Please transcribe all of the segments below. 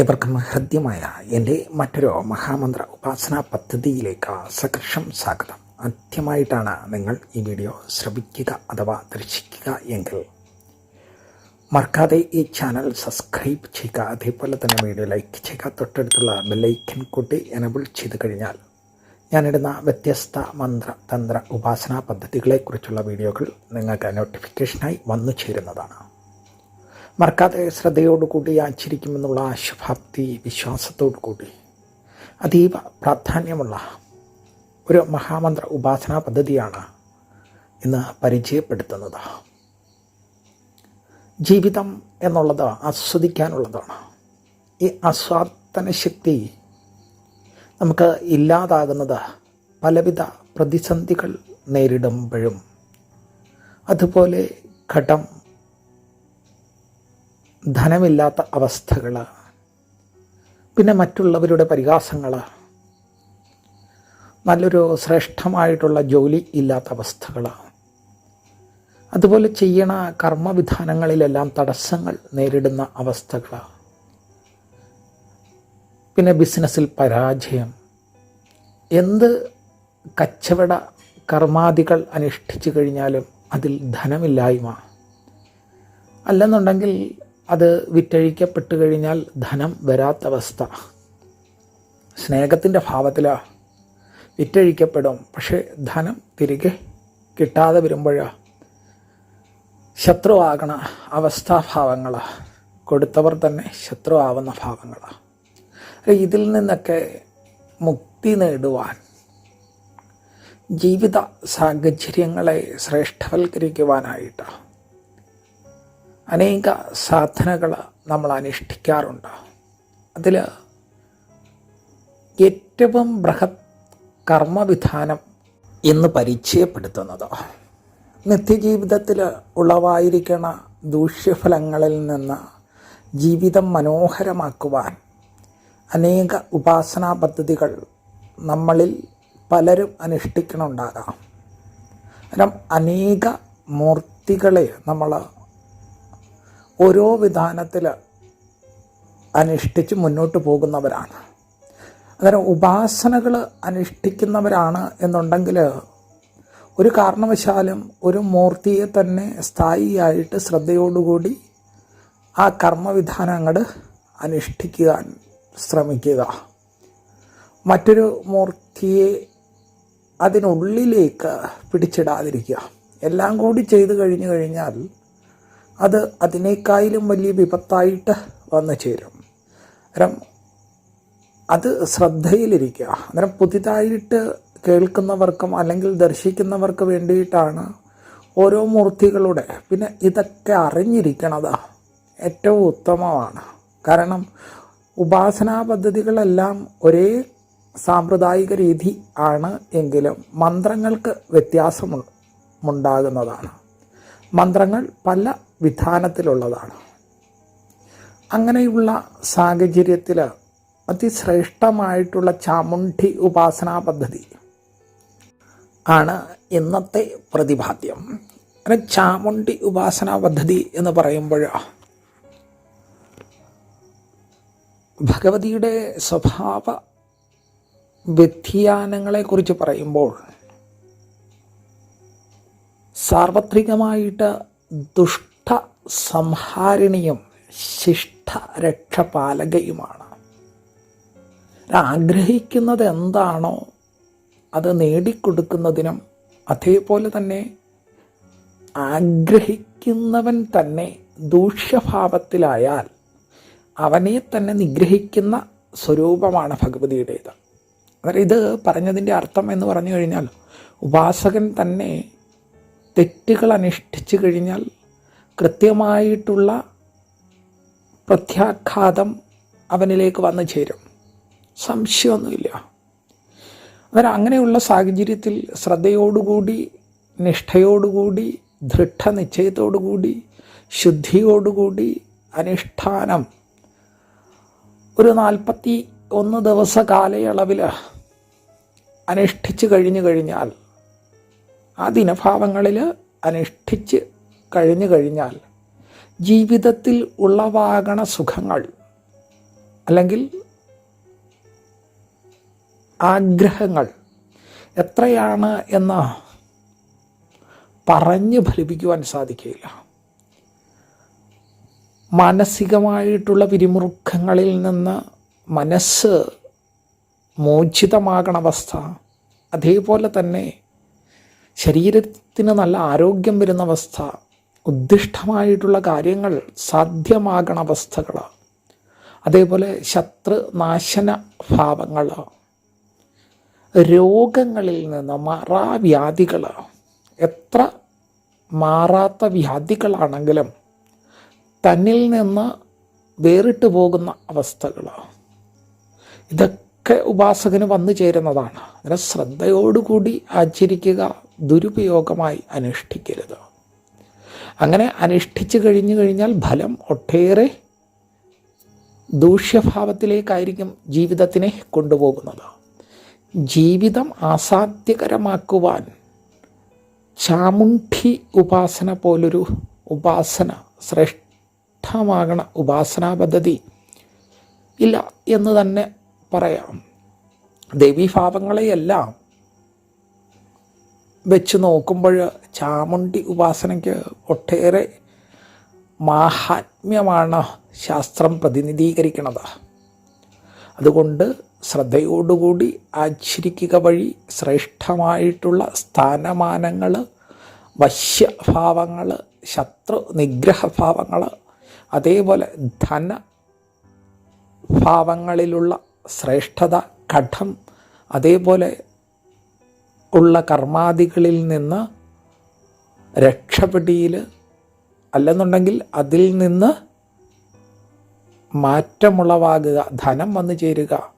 ഏവർക്കും ഹൃദ്യമായ എന്റെ മറ്റൊരു മഹാമന്ത്ര ഉപാസനാ പദ്ധതിയിലേക്ക് സകർഷം സ്വാഗതം. ആദ്യമായിട്ടാണ് നിങ്ങൾ ഈ വീഡിയോ ശ്രവിക്കുക അഥവാ ദർശിക്കുക എങ്കിൽ മറക്കാതെ ഈ ചാനൽ സബ്സ്ക്രൈബ് ചെയ്യുക. അതേപോലെ തന്നെ വീഡിയോ ലൈക്ക് ചെയ്യുക. തൊട്ടടുത്തുള്ള ബെല്ലൈക്കൻ കൂട്ടി എനബിൾ ചെയ്ത് കഴിഞ്ഞാൽ ഞാനിടുന്ന വ്യത്യസ്ത മന്ത്ര തന്ത്ര ഉപാസനാ പദ്ധതികളെക്കുറിച്ചുള്ള വീഡിയോകൾ നിങ്ങൾക്ക് നോട്ടിഫിക്കേഷനായി വന്നു ചേരുന്നതാണ്. മറക്കാതെ ശ്രദ്ധയോടുകൂടി ആചരിക്കുമെന്നുള്ള ആശുഭാപ്തി വിശ്വാസത്തോടു കൂടി. അതീവ പ്രാധാന്യമുള്ള ഒരു മഹാമന്ത്ര ഉപാസനാ പദ്ധതിയാണ് ഇന്ന് പരിചയപ്പെടുത്തുന്നത്. ജീവിതം എന്നുള്ളത് ആസ്വദിക്കാനുള്ളതാണ്. ഈ ആസ്വാദന ശക്തി നമുക്ക് ഇല്ലാതാകുന്നത് പലവിധ പ്രതിസന്ധികൾ നേരിടുമ്പോഴും അതുപോലെ ഘടം ധനമില്ലാത്ത അവസ്ഥകൾ പിന്നെ മറ്റുള്ളവരുടെ പരിഹാസങ്ങൾ നല്ലൊരു ശ്രേഷ്ഠമായിട്ടുള്ള ജോലി ഇല്ലാത്ത അവസ്ഥകൾ അതുപോലെ ചെയ്യണ കർമ്മവിധാനങ്ങളിലെല്ലാം തടസ്സങ്ങൾ നേരിടുന്ന അവസ്ഥകൾ പിന്നെ ബിസിനസ്സിൽ പരാജയം. എന്ത് കച്ചവട കർമാദികൾ അനുഷ്ഠിച്ചു കഴിഞ്ഞാലും അതിൽ ധനമില്ലായ്മ. അല്ലെന്നുണ്ടെങ്കിൽ അത് വിറ്റഴിക്കപ്പെട്ടു കഴിഞ്ഞാൽ ധനം വരാത്ത അവസ്ഥ സ്നേഹത്തിന്റെ ഭാവത്തിൽ വിറ്റഴിക്കപ്പെടും. പക്ഷേ ധനം തിരികെ കിട്ടാതെ വരുമ്പോഴാ ശത്രുവാകണ അവസ്ഥാഭാവങ്ങളാണ് കൊടുത്തവർ തന്നെ ശത്രു ആവുന്ന ഭാവങ്ങളാണ് ഇതിൽ നിന്നൊക്കെ മുക്തി നേടുവാൻ ജീവിത സാഹചര്യങ്ങളെ ശ്രേഷ്ഠവൽക്കരിക്കുവാനായിട്ട് അനേക സാധനകൾ നമ്മൾ അനുഷ്ഠിക്കാറുണ്ട്. അതിൽ ഏറ്റവും ബൃഹത് കർമ്മവിധാനം എന്ന് പരിചയപ്പെടുത്തുന്നത്. നിത്യജീവിതത്തിൽ ഉളവായിരിക്കണ ദൂഷ്യഫലങ്ങളിൽ നിന്ന് ജീവിതം മനോഹരമാക്കുവാൻ അനേക ഉപാസനാ പദ്ധതികൾ നമ്മളിൽ പലരും അനുഷ്ഠിക്കണുണ്ടാകാം. അനേക മൂർത്തികളെ നമ്മൾ ഓരോ വിധാനത്തിൽ അനുഷ്ഠിച്ച് മുന്നോട്ട് പോകുന്നവരാണ്. അന്നേരം ഉപാസനകൾ അനുഷ്ഠിക്കുന്നവരാണ് എന്നുണ്ടെങ്കിൽ ഒരു കാരണവശാലും ഒരു മൂർത്തിയെ തന്നെ സ്ഥായിയായിട്ട് ശ്രദ്ധയോടുകൂടി ആ കർമ്മവിധാനങ്ങൾ അനുഷ്ഠിക്കുവാൻ ശ്രമിക്കുക. മറ്റൊരു മൂർത്തിയെ അതിനുള്ളിലേക്ക് പിടിച്ചിടാതിരിക്കുക. എല്ലാം കൂടി ചെയ്തു കഴിഞ്ഞു കഴിഞ്ഞാൽ അത് അതിനേക്കാളും വലിയ വിപത്തായിട്ട് വന്നു ചേരും. അന്നേരം അത് ശ്രദ്ധയിലിരിക്കുക. അന്നേരം പുതിയതായിട്ട് കേൾക്കുന്നവർക്കും അല്ലെങ്കിൽ ദർശിക്കുന്നവർക്ക് വേണ്ടിയിട്ടാണ് ഓരോ മൂർത്തികളുടെ പിന്നെ ഇതൊക്കെ അറിഞ്ഞിരിക്കണത് ഏറ്റവും ഉത്തമമാണ്. കാരണം ഉപാസനാ പദ്ധതികളെല്ലാം ഒരേ സാമ്പ്രദായിക രീതി ആണ് എങ്കിലും മന്ത്രങ്ങൾക്ക് വ്യത്യാസമുണ്ടാകുന്നതാണ് മന്ത്രങ്ങൾ പല വിധാനത്തിലുള്ളതാണ്. അങ്ങനെയുള്ള സാഹചര്യത്തിൽ അതിശ്രേഷ്ഠമായിട്ടുള്ള ചാമുണ്ഠി ഉപാസനാ പദ്ധതി ആണ് ഇന്നത്തെ പ്രതിപാദ്യം. അങ്ങനെ ചാമുണ്ഡി ഉപാസനാ പദ്ധതി എന്ന് പറയുമ്പോൾ ഭഗവതിയുടെ സ്വഭാവ വ്യതിയാനങ്ങളെക്കുറിച്ച് പറയുമ്പോൾ സാർവത്രികമായിട്ട് ദുഷ്ട സംഹാരിണിയും ശിഷ്ട രക്ഷപാലകയുമാണ് ആഗ്രഹിക്കുന്നത് എന്താണോ അത് നേടിക്കൊടുക്കുന്നതിനും അതേപോലെ തന്നെ ആഗ്രഹിക്കുന്നവൻ തന്നെ ദൂഷ്യഭാവത്തിലായാൽ അവനെ തന്നെ നിഗ്രഹിക്കുന്ന സ്വരൂപമാണ് ഭഗവതിയുടേത്. അതായത് ഇത് പറഞ്ഞതിന്റെ അർത്ഥം എന്ന് പറഞ്ഞു കഴിഞ്ഞാൽ ഉപാസകൻ തന്നെ തെറ്റുകൾ അനുഷ്ഠിച്ചു കഴിഞ്ഞാൽ കൃത്യമായിട്ടുള്ള പ്രത്യാഘാതം അവനിലേക്ക് വന്നു ചേരും. സംശയമൊന്നുമില്ല. അന്നേരം അങ്ങനെയുള്ള സാഹചര്യത്തിൽ ശ്രദ്ധയോടുകൂടി നിഷ്ഠയോടുകൂടി ദൃഢനിശ്ചയത്തോടുകൂടി ശുദ്ധിയോടുകൂടി അനുഷ്ഠാനം ഒരു നാൽപ്പത്തി ഒന്ന് ദിവസ കാലയളവിൽ അനുഷ്ഠിച്ചു കഴിഞ്ഞു കഴിഞ്ഞാൽ ആ ദിനഭാവങ്ങളിൽ അനുഷ്ഠിച്ച് കഴിഞ്ഞു കഴിഞ്ഞാൽ ജീവിതത്തിൽ ഉളവാകണ സുഖങ്ങൾ അല്ലെങ്കിൽ ആഗ്രഹങ്ങൾ എത്രയാണ് എന്ന് പറഞ്ഞ് ഫലിപ്പിക്കുവാൻ സാധിക്കില്ല മാനസികമായിട്ടുള്ള പിരിമുറുക്കങ്ങളിൽ നിന്ന് മനസ്സ് മോചിതമാകണ അവസ്ഥ അതേപോലെ തന്നെ ശരീരത്തിന് നല്ല ആരോഗ്യം വരുന്ന അവസ്ഥ ഉദ്ദിഷ്ടമായിട്ടുള്ള കാര്യങ്ങൾ സാധ്യമാകണ അവസ്ഥകൾ അതേപോലെ ശത്രുനാശന ഭാവങ്ങൾ രോഗങ്ങളിൽ നിന്ന് മാറാവ്യാധികൾ എത്ര മാറാത്ത വ്യാധികളാണെങ്കിലും തന്നിൽ നിന്ന് വേറിട്ട് പോകുന്ന അവസ്ഥകൾ ഇതൊക്കെ ഉപാസകന് വന്നു ചേരുന്നതാണ്. അതിനെ ശ്രദ്ധയോടുകൂടി ആചരിക്കുക ദുരുപയോഗമായി അനുഷ്ഠിക്കരുത്. അങ്ങനെ അനുഷ്ഠിച്ചു കഴിഞ്ഞു കഴിഞ്ഞാൽ ഫലം ഒട്ടേറെ ദൂഷ്യഭാവത്തിലേക്കായിരിക്കും ജീവിതത്തിനെ കൊണ്ടുപോകുന്നത്. ജീവിതം ആസാധ്യകരമാക്കുവാൻ ചാമുണ്ഠി ഉപാസന പോലൊരു ഉപാസന ശ്രേഷ്ഠമാകണ ഉപാസനാ പദ്ധതി ഇല്ല എന്ന് തന്നെ പറയാം. ദേവീഭാവങ്ങളെയെല്ലാം വെച്ച് നോക്കുമ്പോൾ ചാമുണ്ടി ഉപാസനയ്ക്ക് ഒട്ടേറെ മാഹാത്മ്യമാണ് ശാസ്ത്രം പ്രതിനിധീകരിക്കുന്നത് അതുകൊണ്ട് ശ്രദ്ധയോടുകൂടി ആചരിക്കുക വഴി ശ്രേഷ്ഠമായിട്ടുള്ള സ്ഥാനമാനങ്ങൾ വശ്യഭാവങ്ങൾ ശത്രു നിഗ്രഹഭാവങ്ങൾ അതേപോലെ ധന ഭാവങ്ങളിലുള്ള ശ്രേഷ്ഠത കഠം അതേപോലെ ഉള്ള കർമാദികളിൽ നിന്ന് രക്ഷപ്പെടിയിൽ അല്ലെന്നുണ്ടെങ്കിൽ അതിൽ നിന്ന് മാറ്റമുളവാകുക ധനം വന്നു ചേരുക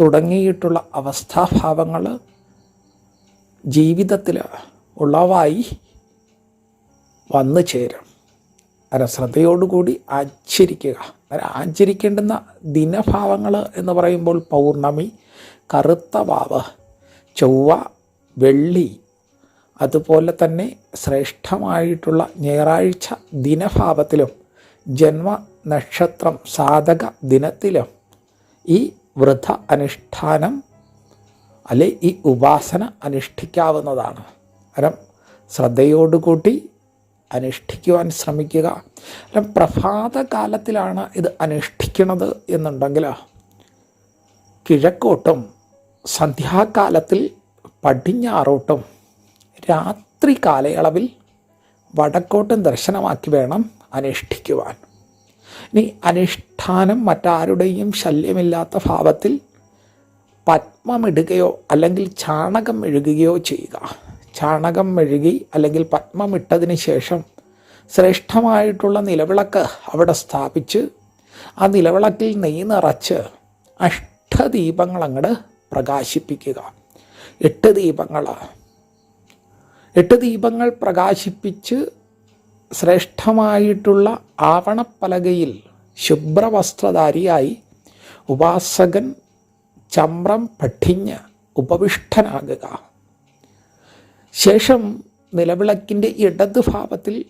തുടങ്ങിയിട്ടുള്ള അവസ്ഥാഭാവങ്ങൾ ജീവിതത്തിൽ ഉളവായി വന്നു ചേരും. അത് ശ്രദ്ധയോടുകൂടി ആചരിക്കുക. അങ്ങനെ ആചരിക്കേണ്ടുന്ന ദിനഭാവങ്ങൾ എന്ന് പറയുമ്പോൾ പൗർണമി കറുത്ത വാവ് ചൊവ്വ വെള്ളി അതുപോലെ തന്നെ ശ്രേഷ്ഠമായിട്ടുള്ള ഞായറാഴ്ച ദിനഭാവത്തിലും ജന്മ നക്ഷത്രം സാധക ദിനത്തിലും ഈ വ്രത അനുഷ്ഠാനം അല്ലെ ഈ ഉപാസന അനുഷ്ഠിക്കാവുന്നതാണ്. കാരണം ശ്രദ്ധയോടുകൂട്ടി അനുഷ്ഠിക്കുവാൻ ശ്രമിക്കുക. അല്ല പ്രഭാതകാലത്തിലാണ് ഇത് അനുഷ്ഠിക്കുന്നത് എന്നുണ്ടെങ്കിൽ കിഴക്കോട്ടും സന്ധ്യാകാലത്തിൽ പടിഞ്ഞാറോട്ടും രാത്രി കാലയളവിൽ വടക്കോട്ടും ദർശനമാക്കി വേണം അനുഷ്ഠിക്കുവാൻ. ഇനി അനുഷ്ഠാനം മറ്റാരുടെയും ശല്യമില്ലാത്ത ഭാവത്തിൽ പത്മമിടുകയോ അല്ലെങ്കിൽ ചാണകം മെഴുകുകയോ ചെയ്യുക. ചാണകം മെഴുകി അല്ലെങ്കിൽ പത്മമിട്ടതിന് ശേഷം ശ്രേഷ്ഠമായിട്ടുള്ള നിലവിളക്ക് അവിടെ സ്ഥാപിച്ച് ആ നിലവിളക്കിൽ നെയ്യ് നിറച്ച് അഷ്ടദീപങ്ങൾ അങ്ങോട്ട് പ്രകാശിപ്പിക്കുക. എട്ട് ദീപങ്ങൾ എട്ട് ദീപങ്ങൾ പ്രകാശിപ്പിച്ച് ശ്രേഷ്ഠമായിട്ടുള്ള ആവണപ്പലകയിൽ ശുഭ്രവസ്ത്രധാരിയായി ഉപാസകൻ ചമ്രം പഠിഞ്ഞ് ഉപവിഷ്ടനാകുക. ശേഷം നിലവിളക്കിന്റെ ഇടതുഭാവത്തിൽ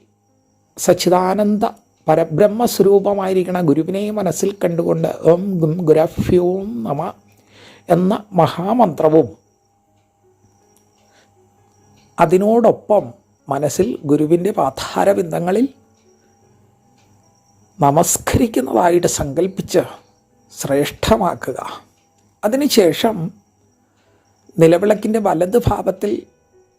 സച്ചിദാനന്ദ പരബ്രഹ്മസ്വരൂപമായിരിക്കണ ഗുരുവിനെ മനസ്സിൽ കണ്ടുകൊണ്ട് ഓം ഗും ഗുരഭ്യോം നമ എന്ന മഹാമന്ത്രവും. അതിനോടൊപ്പം മനസ്സിൽ ഗുരുവിന്റെ പാധാരബിന്ദങ്ങളിൽ നമസ്കരിക്കുന്നതായിട്ട് സങ്കല്പിച്ച് ശ്രേഷ്ഠമാക്കുക. അതിനുശേഷം നിലവിളക്കിന്റെ വലത് ഭാവത്തിൽ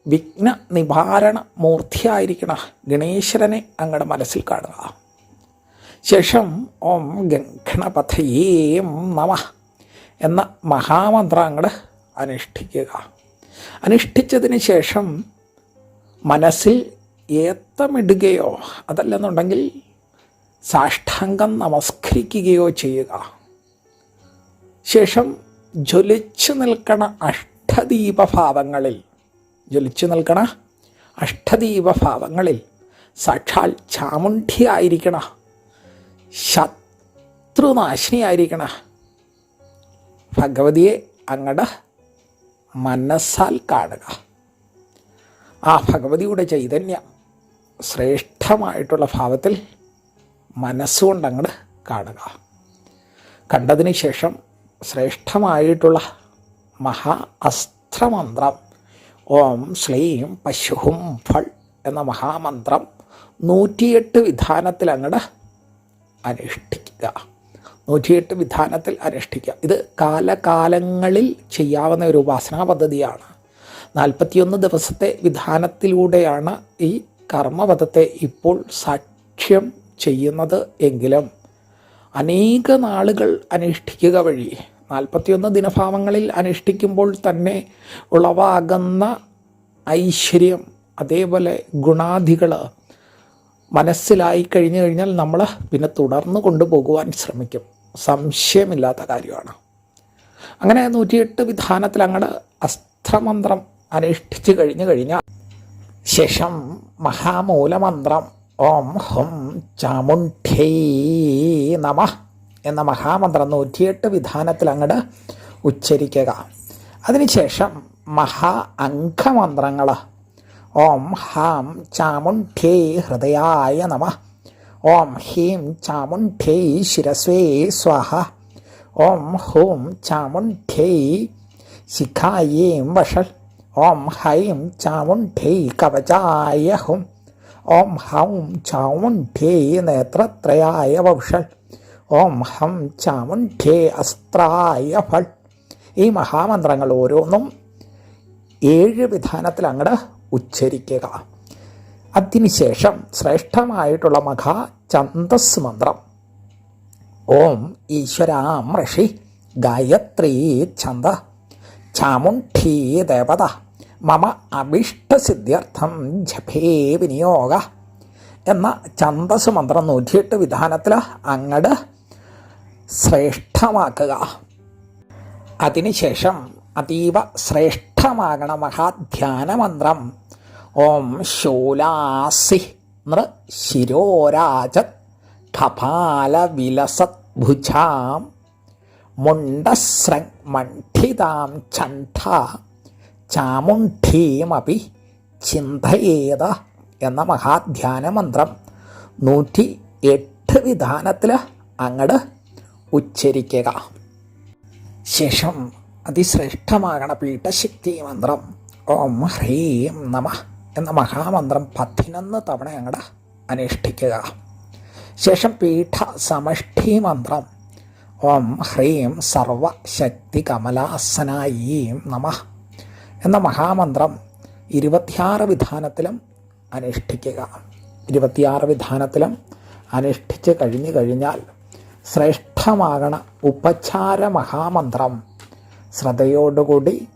വിഘ്ന നിവാരണ മൂർത്തിയായിരിക്കണ ഗണേശ്വരനെ അങ്ങയുടെ മനസ്സിൽ കാണുക. ശേഷം ഓം ഗംഗണപഥയേം നമ. എന്ന മഹാമന്ത്രങ്ങൾ അനുഷ്ഠിക്കുക. അനുഷ്ഠിച്ചതിന് ശേഷം മനസ്സിൽ ഏത്തമിടുകയോ അതല്ലെന്നുണ്ടെങ്കിൽ സാഷ്ടാംഗം നമസ്കരിക്കുകയോ ചെയ്യുക. ശേഷം ജ്വലിച്ചു നിൽക്കണ അഷ്ടദീപഭാവങ്ങളിൽ ജ്വലിച്ചു നിൽക്കണ അഷ്ടദീപഭാവങ്ങളിൽ സാക്ഷാൽ ചാമുണ്ഠിയായിരിക്കണ ശത്രുനാശിനിയായിരിക്കണ ഭഗവതിയെ അങ്ങടെ മനസ്സാൽ കാണുക. ആ ഭഗവതിയുടെ ചൈതന്യം ശ്രേഷ്ഠമായിട്ടുള്ള ഭാവത്തിൽ മനസ്സുകൊണ്ട് അങ്ങോട്ട് കാണുക. കണ്ടതിന് ശേഷം ശ്രേഷ്ഠമായിട്ടുള്ള മഹാ അസ്ത്രമന്ത്രം ഓം ശ്ലീം പശുഹും ഫൾ എന്ന മഹാമന്ത്രം നൂറ്റിയെട്ട് വിധാനത്തിൽ അങ്ങോട്ട് അനുഷ്ഠിക്കുക. നൂറ്റിയെട്ട് വിധാനത്തിൽ അനുഷ്ഠിക്കാം. ഇത് കാലകാലങ്ങളിൽ ചെയ്യാവുന്ന ഒരു ഉപാസനാ പദ്ധതിയാണ് നാൽപ്പത്തിയൊന്ന് ദിവസത്തെ വിധാനത്തിലൂടെയാണ് ഈ കർമ്മപദത്തെ ഇപ്പോൾ സാക്ഷ്യം ചെയ്യുന്നത് എങ്കിലും അനേക നാളുകൾ അനുഷ്ഠിക്കുക വഴി നാൽപ്പത്തിയൊന്ന് ദിനഭാവങ്ങളിൽ അനുഷ്ഠിക്കുമ്പോൾ തന്നെ ഉളവാകുന്ന ഐശ്വര്യം അതേപോലെ ഗുണാധികൾ മനസ്സിലായി കഴിഞ്ഞു കഴിഞ്ഞാൽ നമ്മൾ പിന്നെ തുടർന്ന് കൊണ്ടുപോകുവാൻ ശ്രമിക്കും. സംശയമില്ലാത്ത കാര്യമാണ്. അങ്ങനെ നൂറ്റിയെട്ട് വിധാനത്തിൽ അങ്ങോട്ട് അസ്ത്രമന്ത്രം അനുഷ്ഠിച്ച് കഴിഞ്ഞു കഴിഞ്ഞാൽ ശേഷം മഹാമൂലമന്ത്രം ഓം ഹും ചാമുണ്ഠേ നമ എന്ന മഹാമന്ത്രം നൂറ്റിയെട്ട് വിധാനത്തിൽ അങ്ങോട്ട് ഉച്ചരിക്കുക. അതിനുശേഷം മഹാ അംഗമന്ത്രങ്ങൾ ഓം ഹാം ചാമുണ്ഠ്യൈ ഹൃദയായ നമ. ഓം ഹീം ചാമുണ്ഠ്യൈ ശിരസ്വേ സ്വാഹ. ഓം ഹൂം ചാമുണ്ഠ്യൈ ശിഖായേം വഷൽ ഓം ഹൈം ചാമുണ്ഠ്യൈ കവചായ ഹും. ഓം ഹൗം ചാമുണ്ഠ്യൈ നേത്രത്രയായ വൗഷൽ ഓം ഹം ചാമുണ്ഠ്യേ അസ്ത്രായ ഫൾ. ഈ മഹാമന്ത്രങ്ങൾ ഓരോന്നും ഏഴ് വിധാനത്തിൽ അങ്ങോട്ട് ഉച്ചരിക്കുക. അതിനുശേഷം ശ്രേഷ്ഠമായിട്ടുള്ള മഖ ചന്തസ് മന്ത്രം. ഓം ഈശ്വരാം ഋഷി ഗായത്രി ഛന്ദ ചാമുണ്ഠീ ദേവത മമ അഭിഷ്ടസിദ്ധ്യർത്ഥം ജപേ വിനിയോഗ എന്ന ഛന്തസ് മന്ത്രം നൂറ്റിയെട്ട് വിധാനത്തിൽ അങ്ങട് ശ്രേഷ്ഠമാക്കുക. അതിനുശേഷം അതീവ ശ്രേഷ്ഠമാകണ മഹാധ്യാനമന്ത്രം ഓം ശൂലാസി നൃ ശിരോരാജത് കപാലവിലസത് ഭുജാം. മുണ്ടസ്രമണ്ഠിതാം ചണ്ഠ ചാമുണ്ഠീമപി ചിന്തയേത എന്ന മഹാധ്യാന മന്ത്രം നൂറ്റി എട്ട് വിധാനത്തിൽ അങ്ങട് ഉച്ചരിക്കുക. ശേഷം അതിശ്രേഷ്ഠമാകണ പീഠശക്തി മന്ത്രം ഓം ഹ്രീം നമ എന്ന മഹാമന്ത്രം പതിനൊന്ന് തവണ ഞങ്ങളുടെ അനുഷ്ഠിക്കുക. ശേഷം പീഠ സമഷ്ടി മന്ത്രം ഓം ഹ്രീം സർവശക്തി കമലാസനായീം നമ എന്ന മഹാമന്ത്രം ഇരുപത്തിയാറ് വിധാനത്തിലും അനുഷ്ഠിക്കുക. ഇരുപത്തിയാറ് വിധാനത്തിലും അനുഷ്ഠിച്ച് കഴിഞ്ഞു കഴിഞ്ഞാൽ ശ്രേഷ്ഠമാകണ ഉപചാര മഹാമന്ത്രം ശ്രദ്ധയോടുകൂടി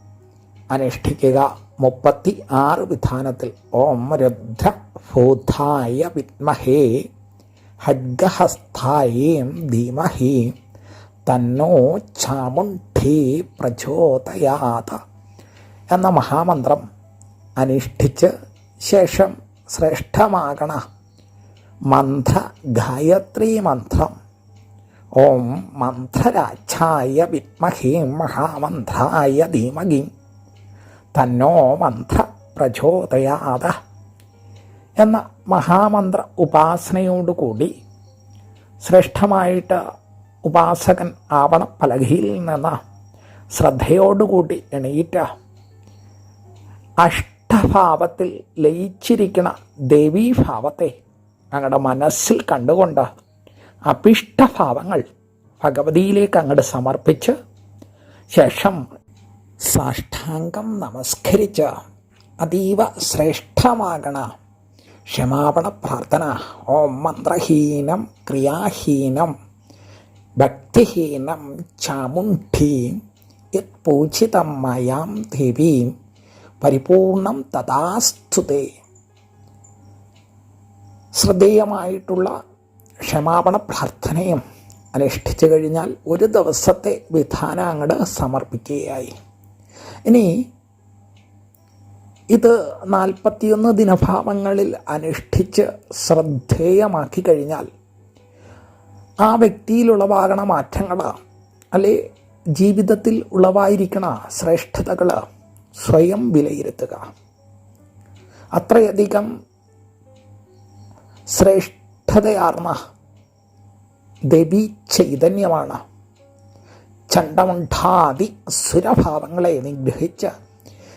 അനുഷ്ഠിക്കുക. മുപ്പത്തി ആറ് വിധാനത്തിൽ. ഓം രുദ്ര ഭൂതായ വിദ്മഹേ ഹഡ്ഗഹസ്ഥായേം ധീമഹി തന്നോ ചാമുണ്ഠി പ്രചോദയാത എന്ന മഹാമന്ത്രം അനുഷ്ഠിച്ച് ശേഷം ശ്രേഷ്ഠമാകണ മന്ത്ര ഗായത്രി മന്ത്രം ഓം മന്ത്രരാജായ വിദ്മഹീം മഹാമന്ത്രായ ധീമഹീം. തന്നോ മന്ത്ര പ്രചോദയാത എന്ന മഹാമന്ത്ര ഉപാസനയോടുകൂടി ശ്രേഷ്ഠമായിട്ട് ഉപാസകൻ ആവണ പലകയിൽ നിന്ന്. ശ്രദ്ധയോടുകൂടി എണീറ്റ. അഷ്ടഭാവത്തിൽ ലയിച്ചിരിക്കുന്ന ദേവീഭാവത്തെ ഞങ്ങളുടെ മനസ്സിൽ കണ്ടുകൊണ്ട് അഭിഷ്ടഭാവങ്ങൾ ഭഗവതിയിലേക്ക് അങ്ങോട്ട് സമർപ്പിച്ച് ശേഷം സാഷ്ടാംഗം നമസ്കരിച്ച് അതീവ ശ്രേഷ്ഠമാകണ ക്ഷമാപണ പ്രാർത്ഥന. ഓം മന്ത്രഹീനം ക്രിയാഹീനം ഭക്തിഹീനം ചാമുണ്ഠീം യത് പൂജിതം മയാം ദേവീം പരിപൂർണം തഥാസ്തുതേ. ശ്രദ്ധേയമായിട്ടുള്ള ക്ഷമാപണ പ്രാർത്ഥനയും അനുഷ്ഠിച്ചു കഴിഞ്ഞാൽ ഒരു ദിവസത്തെ വിധാനം അങ്ങോട്ട് സമർപ്പിക്കുകയായി. ഇനി ഇത് നാൽപ്പത്തിയൊന്ന് ദിനഭാവങ്ങളിൽ അനുഷ്ഠിച്ച് ശ്രദ്ധേയമാക്കി കഴിഞ്ഞാൽ ആ വ്യക്തിയിൽ ഉളവാകണ മാറ്റങ്ങൾ അല്ലെ ജീവിതത്തിൽ ഉളവായിരിക്കണ ശ്രേഷ്ഠതകൾ സ്വയം വിലയിരുത്തുക. അത്രയധികം ശ്രേഷ്ഠതയാർന്ന ദേവി ചൈതന്യമാണ്. ചണ്ടമുണ്ടാതി സുരഭാവങ്ങളെ നിഗ്രഹിച്ച്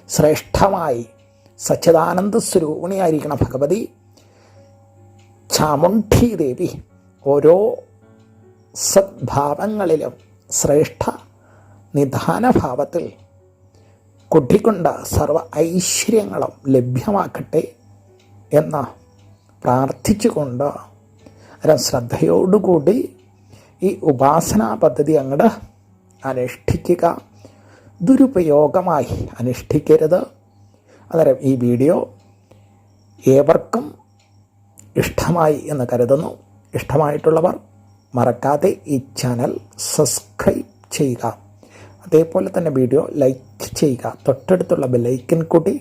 ശ്രേഷ്ഠമായി സച്ചിദാനന്ദ സ്വരൂപിണിയായിരിക്കണം ഭഗവതി. ചാമുണ്ഠി ദേവി ഓരോ സദ്ഭാവങ്ങളിലും ശ്രേഷ്ഠ നിധാനഭാവത്തിൽ കുട്ടിക്കൊണ്ട് സർവ ഐശ്വര്യങ്ങളും ലഭ്യമാക്കട്ടെ എന്ന് പ്രാർത്ഥിച്ചുകൊണ്ട് ശ്രദ്ധയോടുകൂടി ഈ ഉപാസനാ പദ്ധതി അങ്ങോട്ട് അനുഷ്ഠിക്കുക. ദുരുപയോഗമായി അനുഷ്ഠിക്കരുത്. അന്നേരം ഈ വീഡിയോ ഏവർക്കും ഇഷ്ടമായി എന്ന് കരുതുന്നു. ഇഷ്ടമായിട്ടുള്ളവർ മറക്കാതെ ഈ ചാനൽ സബ്സ്ക്രൈബ് ചെയ്യുക. അതേപോലെ തന്നെ വീഡിയോ ലൈക്ക് ചെയ്യുക. തൊട്ടടുത്തുള്ള ബെല്ലൈക്കൻ കൂടി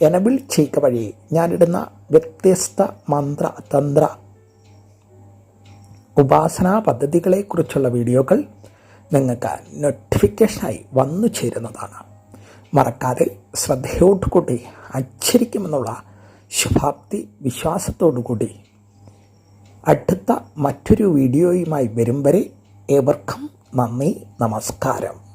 എനബിൾ ചെയ്യുക വഴി ഞാനിടുന്ന വ്യത്യസ്ത മന്ത്ര തന്ത്ര ഉപാസനാ പദ്ധതികളെക്കുറിച്ചുള്ള വീഡിയോകൾ നിങ്ങൾക്ക് നോട്ടിഫിക്കേഷനായി വന്നു ചേരുന്നതാണ്. മറക്കാതെ ശ്രദ്ധയോടുകൂടി അച്ചരിക്കുമെന്നുള്ള ശുഭാപ്തി വിശ്വാസത്തോടുകൂടി അടുത്ത മറ്റൊരു വീഡിയോയുമായി വരും വരെ ഏവർക്കും നന്ദി നമസ്കാരം.